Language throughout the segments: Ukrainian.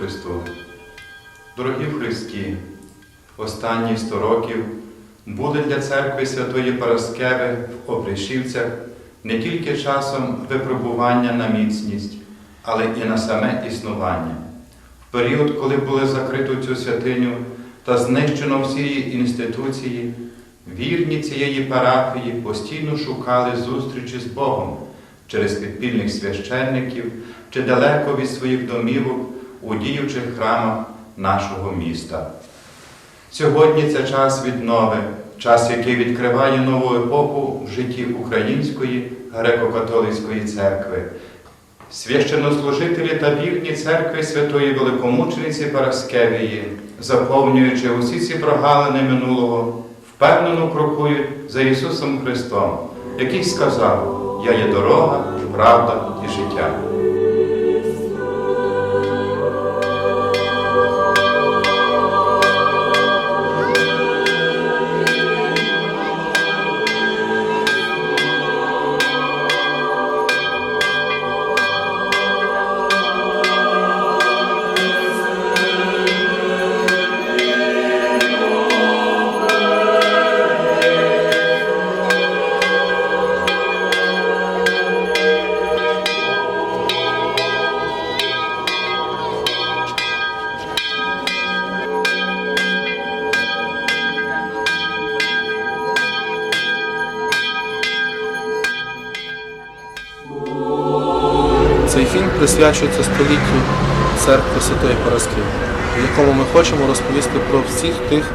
Христу. Дорогі Христі, останні 100 років були для церкви Святої Параскеви в Опришівцях не тільки часом випробування на міцність, але і на саме існування. В період, коли були закрито цю святиню та знищено всі її інституції, вірні цієї парафії постійно шукали зустрічі з Богом через підпільних священників чи далеко від своїх домівок у діючих храмах нашого міста. Сьогодні це час віднови, час, який відкриває нову епоху в житті Української греко-католицької церкви. Священнослужителі та вірні церкви Святої Великомучениці Параскевії, заповнюючи усі ці прогалини минулого, впевнено крокують за Ісусом Христом, який сказав: Я є дорога, правда і життя. Цей фільм присвячується століттю церкви Святої Параскеви, в якому ми хочемо розповісти про всіх тих,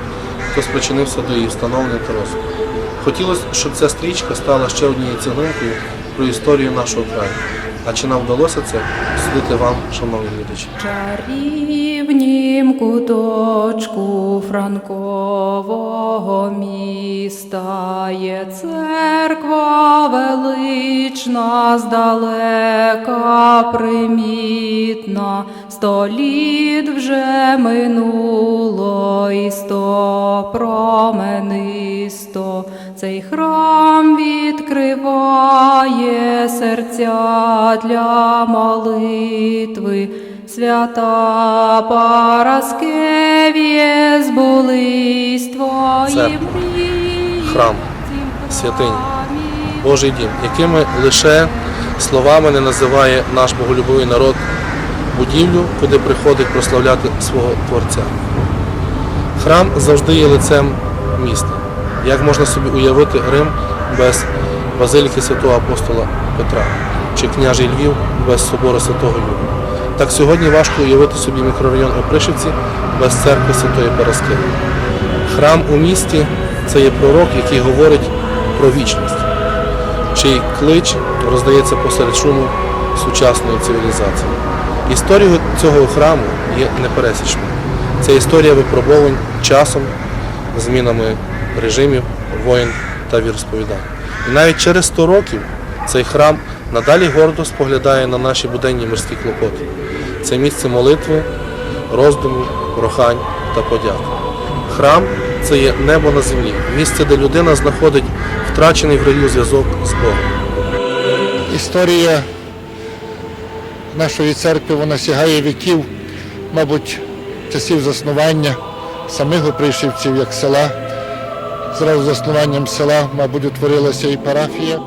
хто спричинився до її встановлення та розвитку. Хотілося, щоб ця стрічка стала ще однією цеглинкою про історію нашого краю. А чи нам вдалося це судити вам, шановні глядачі? Чарівнім куточку Франкового міста є церква велична, здалека примітна, сто літ вже минуло і сто променисто. Цей храм відкриває серця для молитви. Свята Параскевіє, збулись твої мрії. храм, святиня, Божий дім, якими лише словами не називає наш боголюбивий народ будівлю, куди приходить прославляти свого Творця. Храм завжди є лицем міста. Як можна собі уявити Рим без базиліки святого апостола Петра чи княжий Львів без собору святого Люба? Так сьогодні важко уявити собі мікрорайон Опришівці без церкви Святої Параскеви. Храм у місті це є пророк, який говорить про вічність, чий клич роздається посеред шуму сучасної цивілізації. Історія цього храму є непересічною. Це історія випробовань часом, змінами режимів, воїн та віросповідань. І навіть через 100 років цей храм надалі гордо споглядає на наші буденні мирські клопоти. Це місце молитви, роздумів, прохань та подяк. Храм це є небо на землі, місце, де людина знаходить втрачений в раю зв'язок з Богом. Історія нашої церкви вона сягає віків, мабуть, часів заснування самих опришівців як села. Зразу заснуванням села, мабуть, утворилася і парафія.